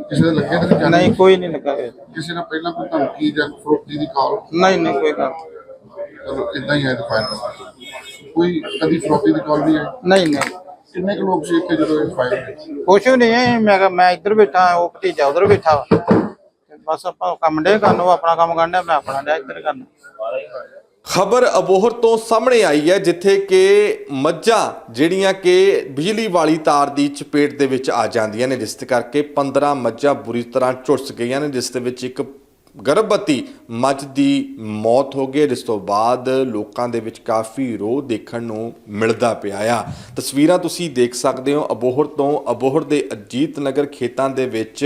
ਕਿਸੇ ਦੇ ਲੱਗੇ ਤਾਂ ਨਹੀਂ ਜਾਨੀ ਨਹੀਂ ਕੋਈ ਨਹੀਂ ਲੱਗਾ ਹੋਇਆ। ਕਿਸੇ ਨੇ ਪਹਿਲਾਂ ਕੋਈ ਧਮਕੀ ਜਾਂ ਫਰੋਖਤੀ ਦੀ ਕਾਲ? ਨਹੀਂ ਨਹੀਂ ਕੋਈ ਗੱਲ ਚਲੋ ਇਦਾਂ ਹੀ ਆਇਆ ਤਾਂ ਫਾਇਰ ਕੋਈ ਕਦੀ ਫਰੋਖਤੀ ਦੀ ਕਾਲ ਨਹੀਂ ਆਈ? ਨਹੀਂ ਨਹੀਂ। ਕਿੰਨੇ ਕੁ ਲੋਕ ਸੀ ਇੱਥੇ ਜਦੋਂ ਇਹ ਫਾਇਰ ਹੋਈ ਕੁਛ ਵੀ ਨਹੀਂ ਹੈ ਮੈਂ ਕਿਹਾ ਮੈਂ ਇੱਧਰ ਬੈਠਾ ਉਹ ਭਤੀਜਾ ਉਧਰ ਬੈਠਾ ਵਾ। ਬਸ ਆਪਾਂ ਕੰਮ ਡੇ ਕਰਨ, ਉਹ ਆਪਣਾ ਕੰਮ ਕਰਨ ਡਿਆ, ਮੈਂ ਆਪਣਾ ਡਿਆ ਇੱਧਰ ਕਰਨਾ। ਖਬਰ ਅਬੋਹਰ ਤੋਂ ਸਾਹਮਣੇ ਆਈ ਹੈ, ਜਿੱਥੇ ਕਿ ਮੱਝਾਂ ਜਿਹੜੀਆਂ ਕਿ ਬਿਜਲੀ ਵਾਲੀ ਤਾਰ ਦੀ ਚਪੇਟ ਦੇ ਵਿੱਚ ਆ ਜਾਂਦੀਆਂ ਨੇ, ਜਿਸ ਕਰਕੇ 15 ਮੱਝਾਂ ਬੁਰੀ ਤਰ੍ਹਾਂ ਝੁਲਸ ਗਈਆਂ ਨੇ, ਜਿਸ ਦੇ ਵਿੱਚ ਇੱਕ ਗਰਭਵਤੀ ਮੱਝ ਦੀ ਮੌਤ ਹੋ ਗਈ ਜਿਸ ਤੋਂ ਬਾਅਦ ਲੋਕਾਂ ਦੇ ਵਿੱਚ ਕਾਫੀ ਰੋਹ ਦੇਖਣ ਨੂੰ ਮਿਲਦਾ ਪਿਆ ਆ। ਤਸਵੀਰਾਂ ਤੁਸੀਂ ਦੇਖ ਸਕਦੇ ਹੋ, ਅਬੋਹਰ ਤੋਂ ਅਬੋਹਰ ਦੇ ਅਜੀਤ ਨਗਰ ਖੇਤਾਂ ਦੇ ਵਿੱਚ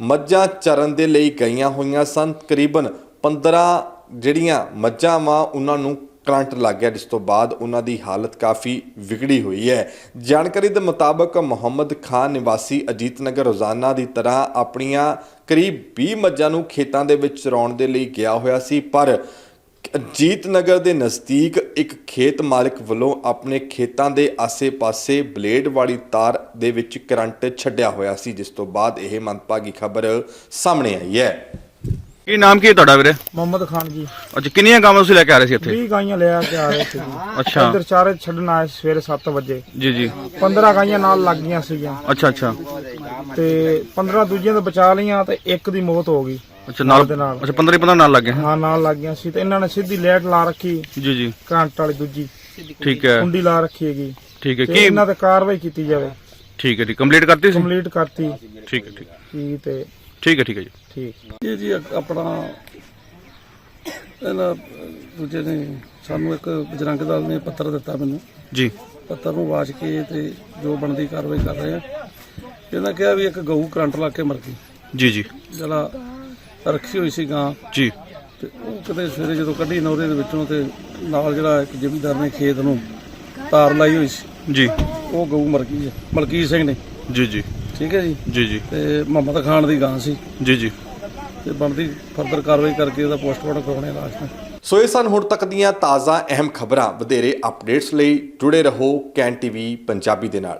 ਮੱਝਾਂ ਚਰਨ ਦੇ ਲਈ ਗਈਆਂ ਹੋਈਆਂ ਸਨ। ਤਕਰੀਬਨ 15 ਜਿਹੜੀਆਂ ਮੱਝਾਂ ਵਾ, ਉਹਨਾਂ ਨੂੰ ਕਰੰਟ ਲੱਗ ਗਿਆ, ਜਿਸ ਤੋਂ ਬਾਅਦ ਉਹਨਾਂ ਦੀ ਹਾਲਤ ਕਾਫੀ ਵਿਗੜੀ ਹੋਈ ਹੈ। ਜਾਣਕਾਰੀ ਦੇ ਮੁਤਾਬਕ ਮੁਹੰਮਦ ਖਾਨ ਨਿਵਾਸੀ ਅਜੀਤ ਨਗਰ ਰੋਜ਼ਾਨਾ ਦੀ ਤਰ੍ਹਾਂ ਆਪਣੀਆਂ ਕਰੀਬ 20 ਮੱਝਾਂ ਨੂੰ ਖੇਤਾਂ ਦੇ ਵਿੱਚ ਚਰਾਉਣ ਦੇ ਲਈ ਗਿਆ ਹੋਇਆ ਸੀ, ਪਰ ਜੀਤ ਨਗਰ ਦੇ ਨਜ਼ਦੀਕ ਇੱਕ ਖੇਤ ਮਾਲਕ ਵੱਲੋਂ ਆਪਣੇ ਖੇਤਾਂ ਦੇ ਆਸੇ-ਪਾਸੇ ਬਲੇਡ ਵਾਲੀ ਤਾਰ ਦੇ ਵਿੱਚ ਕਰੰਟ ਛੱਡਿਆ ਹੋਇਆ ਸੀ ਜਿਸ ਤੋਂ ਬਾਅਦ ਇਹ ਮੰਦਭਾਗੀ ਖਬਰ ਸਾਹਮਣੇ ਆਈ ਹੈ। ਕੀ ਨਾਮ ਕੀ ਹੈ ਤੁਹਾਡਾ ਵੀਰੇ? ਮੁਹੰਮਦ ਖਾਨ ਜੀ। ਅੱਛਾ ਕਿੰਨੀਆਂ ਗਾਵਾਂ ਤੁਸੀਂ ਲੈ ਕੇ ਆ ਰਹੇ ਸੀ ਇੱਥੇ? 20 ਗਾਈਆਂ ਲੈ ਕੇ ਆ ਰਹੇ ਸੀ ਜੀ। ਅੱਛਾ। ਇੱਧਰ ਚਾਰੇ ਛੱਡਣ ਆਏ ਸਵੇਰੇ 7 ਵਜੇ। ਜੀ ਜੀ। 15 ਗਾਈਆਂ ਨਾਲ ਲੱਗ ਗਈਆਂ ਸੀਗੀਆਂ। ਅੱਛਾ ਅੱਛਾ। ਤੇ 15 ਦੂਜੀਆਂ ਤੋਂ ਬਚਾ ਲਈਆਂ ਤੇ ਇੱਕ ਦੀ ਮੌਤ ਹੋ ਗਈ। ਅੱਛਾ ਨਾਲ ਦੇ ਨਾਲ। ਅੱਛਾ 15 15 ਨਾਲ ਲੱਗੇ ਹਾਂ? ਨਾਲ ਲੱਗ ਗਈਆਂ ਸੀ। ਤੇ ਇਹਨਾਂ ਨੇ ਸਿੱਧੀ ਲਾਈਟ ਲਾ ਰੱਖੀ। ਜੀ ਜੀ। ਕਰੰਟ ਵਾਲੀ ਦੂਜੀ। ਠੀਕ ਹੈ। ਕੁੰਡੀ ਲਾ ਰੱਖੀ ਹੈਗੀ। ਠੀਕ ਹੈ। ਤੇ ਕੀ ਇਹਨਾਂ ਤੇ ਕਾਰਵਾਈ ਕੀਤੀ ਜਾਵੇ। ਠੀਕ ਹੈ ਜੀ। ਕੰਪਲੀਟ ਕਰਤੀ ਸੀ? ਕੰਪਲੀਟ ਕਰਤੀ। ਠੀਕ ਹੈ ਠੀਕ ਕੀ ਤੇ ਠੀਕ ਹੈ ਠੀਕ ਹੈ ਜੀ। ਠੀਕ। ਇਹ ਜੀ ਅ- ਆਪਣਾ ਇਹਨਾਂ ਦੂਜੇ ਨੇ ਸਾਨੂੰ ਇੱਕ ਬਜਰੰਗ ਦਲ ਨੇ ਪੱਤਰ ਦਿੱਤਾ ਮੈਨੂੰ। ਜੀ। ਪੱਤਰ ਨੂੰ ਵਾਚ ਕੇ ਤੇ ਜੋ ਬਣਦੀ ਕਾਰਵਾਈ ਕਰ ਰਹੇ ਆ। ਇਹਨਾਂ ਕਿਹਾ ਵੀ ਇੱਕ ਗਊ ਕਰੰਟ ਲਾ ਕੇ ਮਰ ਗਈ। ਜੀ ਜੀ। ਜਿਹੜਾ ਰੱਖੀ ਹੋਈ ਸੀ ਗਾਂ ਜੀ। ਤੇ ਉਹ ਕਿਤੇ ਸਵੇਰੇ ਜਦੋਂ ਕੱਢੀ ਨੌਰੇ ਦੇ ਵਿੱਚੋਂ ਤੇ ਨਾਲ ਜਿਹੜਾ ਇੱਕ ਜ਼ਿਮੀਂਦਾਰ ਨੇ ਖੇਤ ਨੂੰ ਤਾਰ ਲਾਈ ਹੋਈ ਸੀ। ਜੀ। ਉਹ ਗਊ ਮਰ ਗਈ ਹੈ। ਮਲਕੀਤ ਸਿੰਘ ਨੇ। ਜੀ ਜੀ। ਠੀਕ ਹੈ ਜੀ? ਜੀ ਜੀ। ਤੇ ਮੁਹੰਮਦ ਖਾਨ ਦੀ ਗਾਂ ਸੀ। ਜੀ ਜੀ। ਤੇ ਬਣਦੀ ਫਰਦਰ ਕਾਰਵਾਈ ਕਰਕੇ ਉਹਦਾ ਪੋਸਟਮਾਰਟਮ ਕਰਾਉਣੇ ਲਾਸ਼ ਨੂੰ ਸੋ ਇਹ ਸਨ ਹੁਣ ਤੱਕ ਦੀਆਂ ਤਾਜ਼ਾ ਅਹਿਮ ਖਬਰਾਂ। ਵਧੇਰੇ ਅਪਡੇਟਸ ਲਈ ਜੁੜੇ ਰਹੋ ਕੈਨ ਟੀਵੀ ਪੰਜਾਬੀ ਦੇ ਨਾਲ।